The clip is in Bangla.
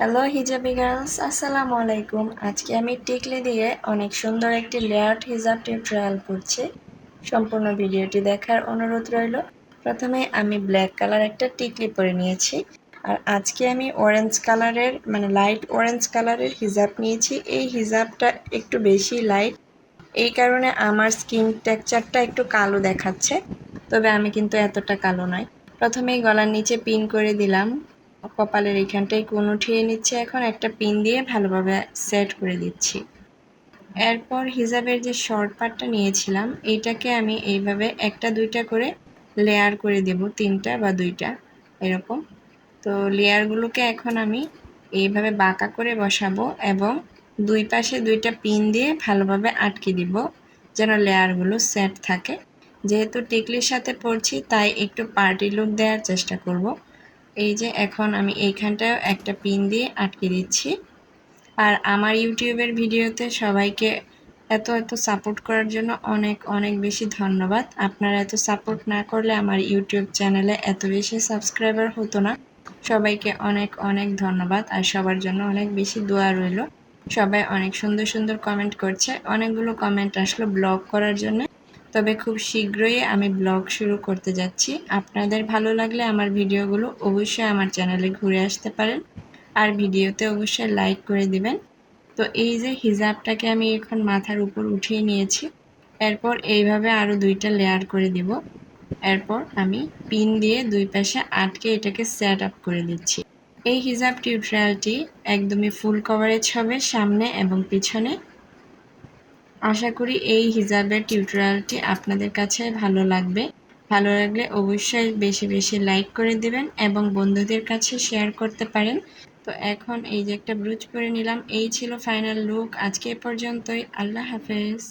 হ্যালো হিজাবি গার্লস আসসালামু আলাইকুম আজকে আমি টিকলি দিয়ে অনেক সুন্দর একটি লেয়ার্ড হিজাব টিউটোরিয়াল করছি। সম্পূর্ণ ভিডিওটি দেখার অনুরোধ রইল। প্রথমে আমি ব্ল্যাক কালার একটা টিকলি পরে নিয়েছি। আর আজকে আমি অরেঞ্জ কালারের মানে লাইট অরেঞ্জ কালারের হিজাব নিয়েছি। এই হিজাবটা একটু বেশি লাইট এই কারণে আমার স্কিন টেক্সচারটা একটু কালো দেখাচ্ছে। তবে আমি কিন্তু এতটা কালো নয়। প্রথমেই গলার নিচে পিন করে দিলাম। কপালের এইখানটায় কোন উঠিয়ে নিচ্ছে এখন, একটা পিন দিয়ে ভালোভাবে সেট করে দিচ্ছি। এরপর হিজাবের যে শর্ট পার্টটা নিয়েছিলাম, এইটাকে আমি এইভাবে একটা, দুইটা করে লেয়ার করে দেব, তিনটা বা দুইটা, এরকম। তো লেয়ারগুলোকে এখন আমি এইভাবে বাঁকা করে বসাবো এবং দুই পাশে দুইটা পিন দিয়ে ভালোভাবে আটকে দিব, যেন লেয়ারগুলো সেট থাকে। যেহেতু টিকলির সাথে পড়ছি, তাই একটু পার্টি লুক দেওয়ার চেষ্টা করব। এই যে এখন আমি এইখানটায় একটা পিন দিয়ে আটকে দিচ্ছি। আর আমার ইউটিউবের ভিডিওতে সবাইকে এত এত সাপোর্ট করার জন্য অনেক অনেক বেশি ধন্যবাদ। আপনারা এত সাপোর্ট না করলে আমার ইউটিউব চ্যানেলে এত বেশি সাবস্ক্রাইবার হতো না। সবাইকে অনেক অনেক ধন্যবাদ। আর সবার জন্য অনেক বেশি দোয়া রইল। সবাই অনেক সুন্দর সুন্দর কমেন্ট করছে। অনেকগুলো কমেন্ট আসলো ব্লগ করার জন্য। তবে খুব শীঘ্রই আমি ব্লগ শুরু করতে যাচ্ছি। আপনাদের ভালো লাগলে আমার ভিডিওগুলো অবশ্যই আমার চ্যানেলে ঘুরে আসতে পারেন। আর ভিডিওতে অবশ্যই লাইক করে দিবেন। তো এই যে হিজাবটাকে আমি এখন মাথার উপর উঠিয়ে নিয়েছি, এরপর এইভাবে আরও দুইটা লেয়ার করে দিব। এরপর আমি পিন দিয়ে দুই পাশে আটকে এটাকে সেট আপ করে দিচ্ছি। এই হিজাব টিউটোরিয়ালটি একদমই ফুল কভারেজ হবে সামনে এবং পিছনে। আশা করি এই হিজাবের টিউটোরিয়ালটি আপনাদের কাছে ভালো লাগবে। ভালো লাগলে অবশ্যই বেশি বেশি লাইক করে দেবেন এবং বন্ধুদের কাছে শেয়ার করতে পারেন। তো এখন এই যে একটা ব্রুজ পরে নিলাম। এই ছিল ফাইনাল লুক। আজকে পর্যন্তই। আল্লাহ হাফেজ।